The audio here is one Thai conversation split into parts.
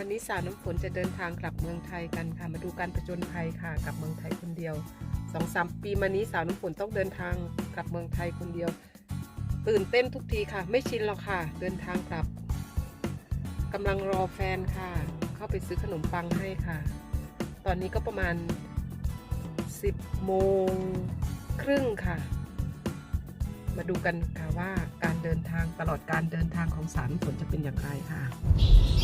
วันนี้สาวน้ำฝนจะเดินทางกลับเมืองไทยกันค่ะ มาดูการประจนภัยค่ะกลับเมืองไทยคนเดียวสองสามปีมานี้สาวน้ำฝนต้องเดินทางกลับเมืองไทยคนเดียว ตื่นเต้นทุกทีค่ะ ไม่ชินหรอกค่ะ เดินทางกลับกำลังรอแฟนค่ะ เข้าไปซื้อขนมปังให้ค่ะ ตอนนี้ก็ประมาณ 10โมงครึ่งค่ะ มาดูกันค่ะว่าการเดินทางตลอดการเดินทางของสารน้ำฝนจะเป็นอย่างไรค่ะ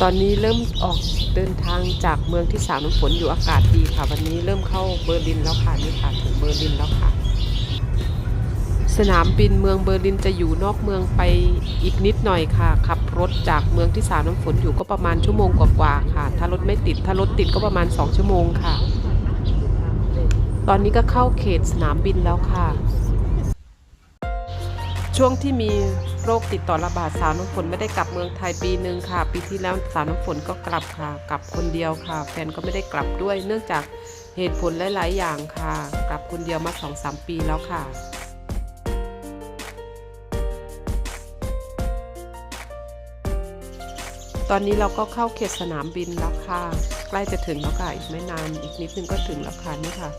ตอนนี้เริ่มออกเดินทางจากเมืองที่สาวน้ำฝนอยู่อากาศดีค่ะ วันนี้เริ่มเข้าเบอร์ลินแล้วค่ะนี่ค่ะถึงเบอร์ลินแล้วค่ะ สนามบินเมืองเบอร์ลินจะอยู่นอกเมืองไปอีกนิดหน่อยค่ะขับรถจากเมืองที่สาวน้ำฝนอยู่ก็ประมาณชั่วโมงกว่าๆค่ะ ถ้ารถไม่ติดถ้ารถติดก็ประมาณ 2 ชั่วโมงค่ะ ตอนนี้ก็เข้าเขตสนามบินแล้วค่ะ ช่วงที่มีโรคติดต่อระบาดสาวน้ำฝนไม่ได้กลับเมืองไทยปีหนึ่งค่ะ ปีที่แล้วสาวน้ำฝนก็กลับค่ะ กลับคนเดียวค่ะ แฟนก็ไม่ได้กลับด้วย เนื่องจากเหตุผลหลาย ๆ อย่างค่ะ กลับคนเดียวมาสองสามปีแล้วค่ะตอนนี้เราก็เข้าเขตสนามบินแล้วค่ะ ใกล้จะถึงแล้วค่ะ อีกไม่นาน อีกนิดนึงก็ถึงแล้วค่ะนี่ค่ะ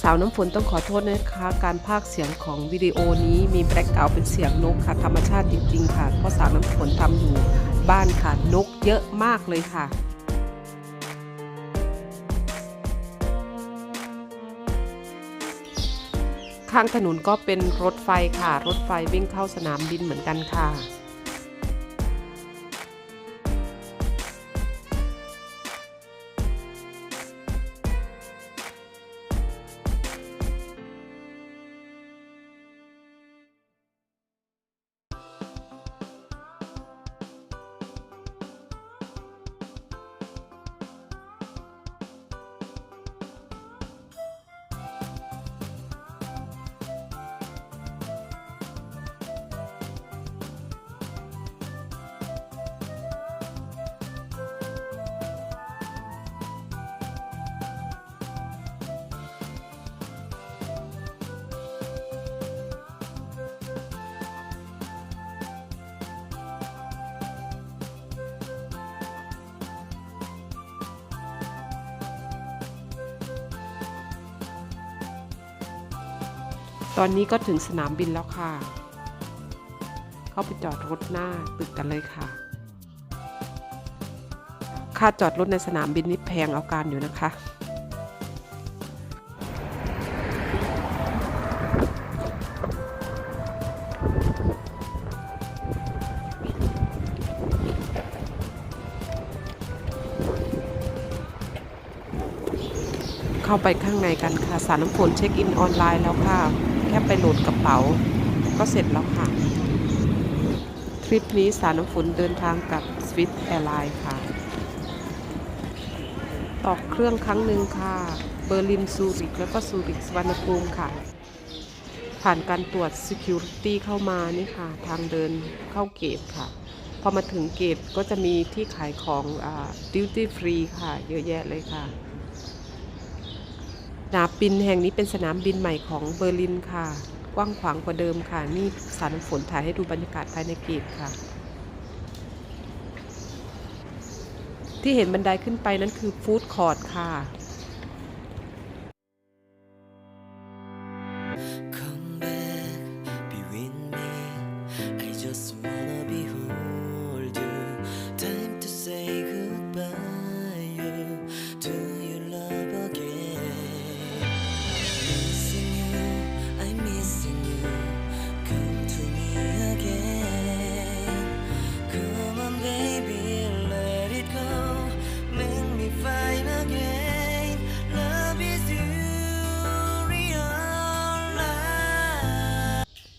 สาวน้ำฝนต้องขอโทษนะคะ การพากเสียงของวิดีโอนี้มีแบล็กกราเป็นเสียงนกค่ะ ธรรมชาติจริงๆ ค่ะ เพราะสาวน้ำฝนทำอยู่บ้านค่ะ นกเยอะมากเลยค่ะข้างถนนก็เป็นรถไฟค่ะ รถไฟวิ่งเข้าสนามบินเหมือนกันค่ะ ตอนนี้ก็ถึงสนามบินแล้วค่ะ เข้าไปจอดรถหน้าตึกกันเลยค่ะ ค่าจอดรถในสนามบินนี่แพงเอาการอยู่นะคะ เข้าไปข้างในกันค่ะ สารน้ำฝนเช็คอินออนไลน์แล้วค่ะ ค่ไปโหลดกระเป๋า ก็เสร็จแล้วค่ะ ทริปนี้สารน้ำฝนเดินทางกับ Swiss Airlines ค่ะ ต่อเครื่องครั้งหนึ่งค่ะ เบอร์ลินซูริกแล้วก็ซูริกสวรรณภูมิค่ะ ผ่านการตรวจ Security เข้ามานี่ค่ะ ทางเดินเข้าเกตค่ะพอมาถึงเกตก็จะมีที่ขายของอ่า duty free ค่ะ เยอะแยะเลยค่ะ สนามบินแห่งนี้เป็นสนามบินใหม่ของเบอร์ลินค่ะ กว้างขวางกว่าเดิมค่ะ นี่สารฝนถ่ายให้ดูบรรยากาศภายในเกตค่ะ ที่เห็นบันไดขึ้นไปนั้นคือฟู้ดคอร์ทค่ะ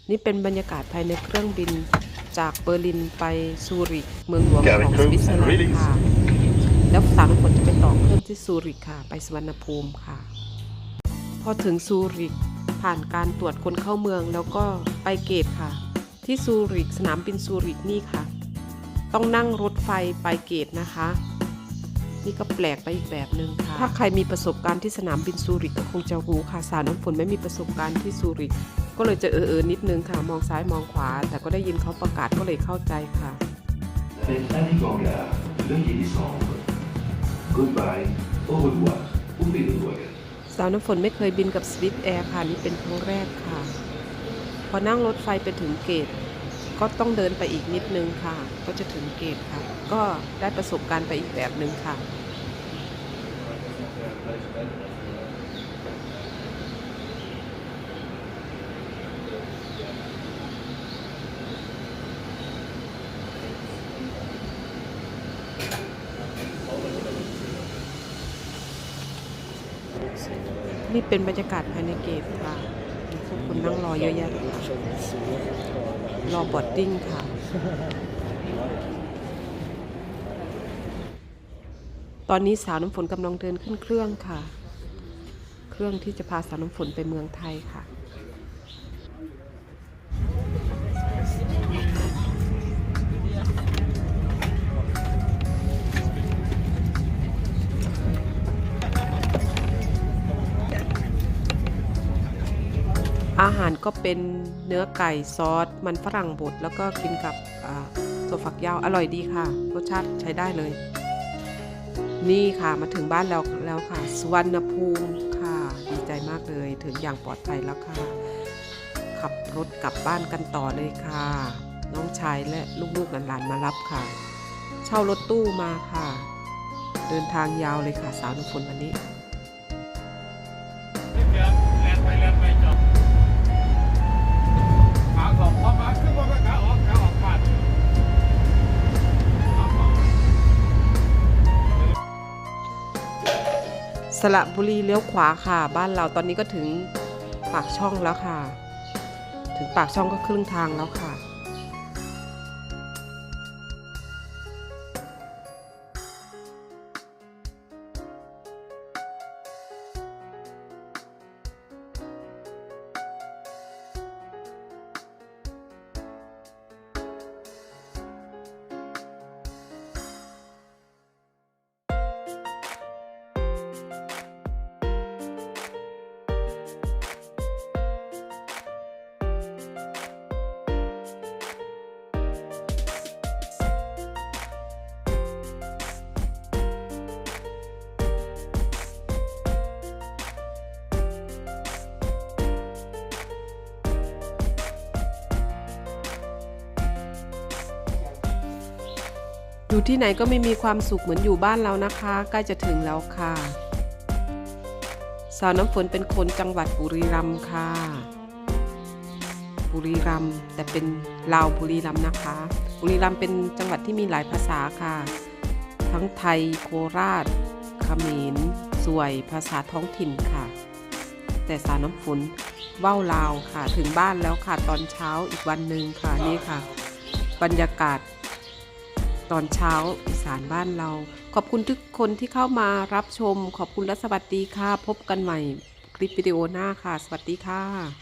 นี่เป็นบรรยากาศภายในเครื่องบินจากเบอร์ลินไปซูริก เมืองหลวงของสวิตเซอร์แลนด์ค่ะ แล้วสารน้ำฝนจะไปต่อเครื่องที่ซูริกค่ะ ไปสวรรณภูมิค่ะ พอถึงซูริกผ่านการตรวจคนเข้าเมืองแล้วก็ไปเกตค่ะ ที่ซูริกสนามบินซูริกนี่ค่ะ ต้องนั่งรถไฟไปเกตนะคะ นี่ก็แปลกไปอีกแบบหนึ่งค่ะ ถ้าใครมีประสบการณ์ที่สนามบินซูริกก็คงจะรู้ค่ะสาวน้ำฝนไม่มีประสบการณ์ที่ซูริก ก็เลยจะเออเออๆนิดนึงค่ะ มองซ้ายมองขวา แต่ก็ได้ยินเขาประกาศก็เลยเข้าใจค่ะ Cette Anigonga, เรื่องใหญ่ที่สอง Goodbye au revoir อุปิดด้วยสาวน้ำฝนไม่เคยบินกับสวิ s แอร์ค่ะนี่เป็นครั้งแรกค่ะ พอนั่งรถไฟไปถึงเกต ก็ต้องเดินไปอีกนิดนึงค่ะ ก็จะถึงเกตค่ะ ก็ได้ประสบการณ์ไปอีกแบบหนึ่งค่ะ นี่เป็นบรรยากาศภายในเกตค่ะมีผู้คนนั่งรอเยอะแยะเลยค่ะรอบอดดิ้งค่ะ ตอนนี้สาวน้ำฝนกำลังเดินขึ้นเครื่องค่ะ เครื่องที่จะพาสาวน้ำฝนไปเมืองไทยค่ะ ก็เป็นเนื้อไก่ซอส มันฝรั่งบดแล้วก็กินกับอ่าตัวฝักยาวอร่อยดีค่ะ รสชาติใช้ได้เลย นี่ค่ะมาถึงบ้านแล้วแล้วค่ะสุวรรณภูมิค่ะ ดีใจมากเลยถึงอย่างปลอดภัยแล้วค่ะ ขับรถกลับบ้านกันต่อเลยค่ะ น้องชายและลูกๆหลานๆมารับค่ะ เช่ารถตู้มาค่ะ เดินทางยาวเลยค่ะสาวน้ำฝนวันนี้ สระบุรีเลี้ยวขวาค่ะ บ้านเราตอนนี้ก็ถึงปากช่องแล้วค่ะ ถึงปากช่องก็ครึ่งทางแล้วค่ะ อยู่ที่ไหนก็ไม่มีความสุขเหมือนอยู่บ้านเรานะคะใกล้จะถึงแล้วค่ะ สาวน้ำฝนเป็นคนจังหวัดบุรีรัมย์ค่ะ บุรีรัมย์แต่เป็นลาวบุรีรัมย์นะคะ บุรีรัมย์เป็นจังหวัดที่มีหลายภาษาค่ะ ทั้งไทยโคราชเขมรสวยภาษาท้องถิ่นค่ะ แต่สาวน้ำฝนเว้าลาวค่ะ ถึงบ้านแล้วค่ะตอนเช้าอีกวันหนึ่งค่ะนี่ค่ะ บรรยากาศ ตอนเช้าอีสานบ้านเรา ขอบคุณทุกคนที่เข้ามารับชม ขอบคุณและสวัสดีค่ะ พบกันใหม่คลิปวิดีโอหน้าค่ะ สวัสดีค่ะ